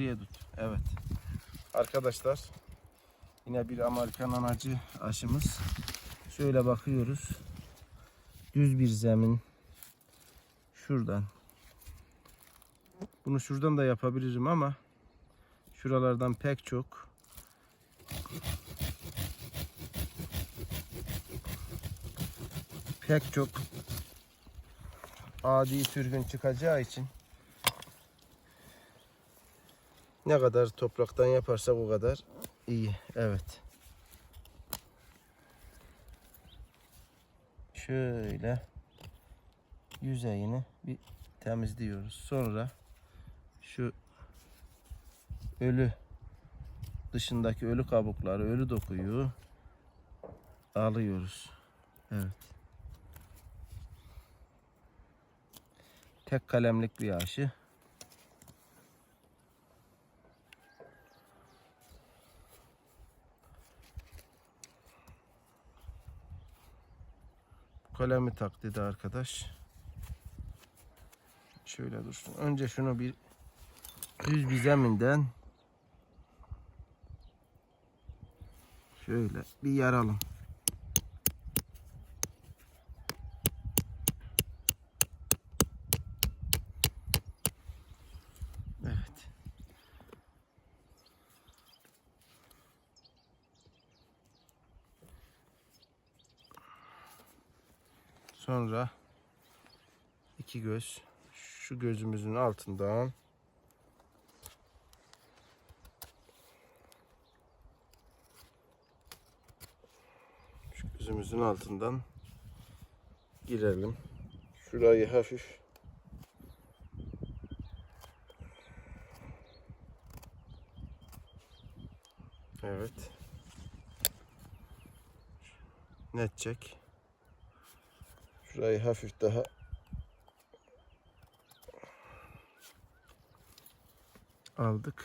buraya tut. Evet. Arkadaşlar yine bir Amerikan anacı aşımız. Şöyle bakıyoruz. Düz bir zemin. Şuradan. Bunu şuradan da yapabilirim ama şuralardan pek çok pek çok adi sürgün çıkacağı için ne kadar topraktan yaparsak o kadar iyi. Evet. Şöyle yüzeyini bir temizliyoruz. Sonra şu ölü dışındaki ölü kabukları, ölü dokuyu alıyoruz. Evet. Tek kalemlik bir aşı. Kalemi tak dedi arkadaş. Şöyle dursun. Önce şunu bir düz bir şöyle bir yaralım. Evet. Sonra iki göz şu gözümüzün altından şu gözümüzün altından girelim. Şurayı hafif Evet. Net çek. Şurayı hafif daha aldık.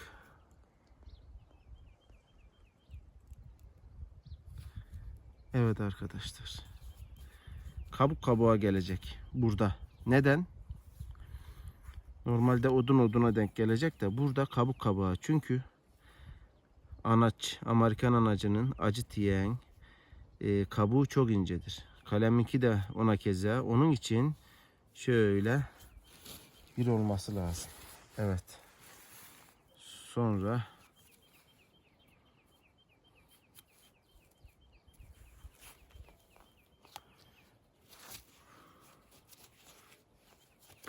Evet arkadaşlar. Kabuk kabuğa gelecek burada. Neden? Normalde odun oduna denk gelecek de burada kabuk kabuğa. Çünkü anaç, Amerikan anacının acı tiyen e, kabuğu çok incedir. Kaleminki de ona keza. Onun için şöyle bir olması lazım. Evet. Sonra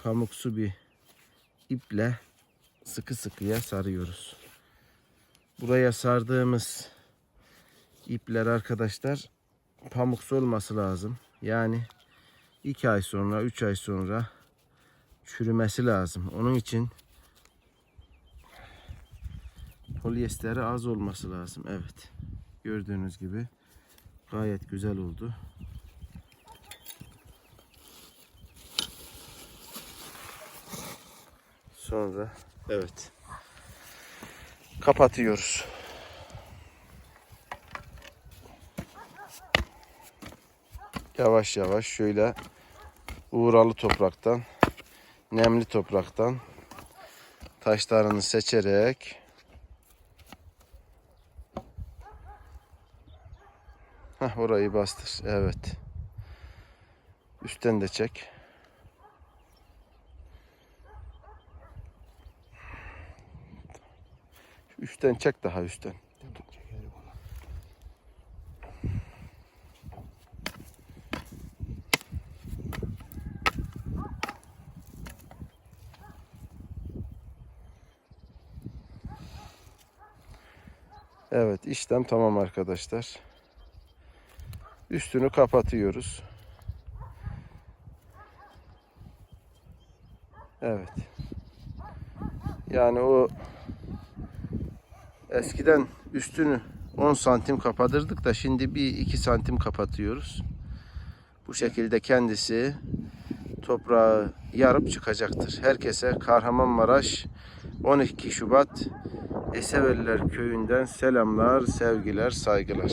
pamuksu bir iple sıkı sıkıya sarıyoruz. Buraya sardığımız ipler arkadaşlar pamuksu olması lazım. Yani 2 ay sonra 3 ay sonra çürümesi lazım. Onun için polyesteri az olması lazım. Evet. Gördüğünüz gibi gayet güzel oldu. Sonra evet. Kapatıyoruz. Yavaş yavaş şöyle uğralı topraktan, nemli topraktan taşlarını seçerek Heh, orayı bastır. Evet. Üstten de çek. Üstten çek daha üstten. Evet işlem tamam arkadaşlar. Üstünü kapatıyoruz. Evet. Yani o eskiden üstünü 10 santim kapatırdık da şimdi bir 2 santim kapatıyoruz. Bu şekilde kendisi toprağı yarıp çıkacaktır. Herkese Kahramanmaraş 12 Şubat Eseveliler köyünden selamlar, sevgiler, saygılar.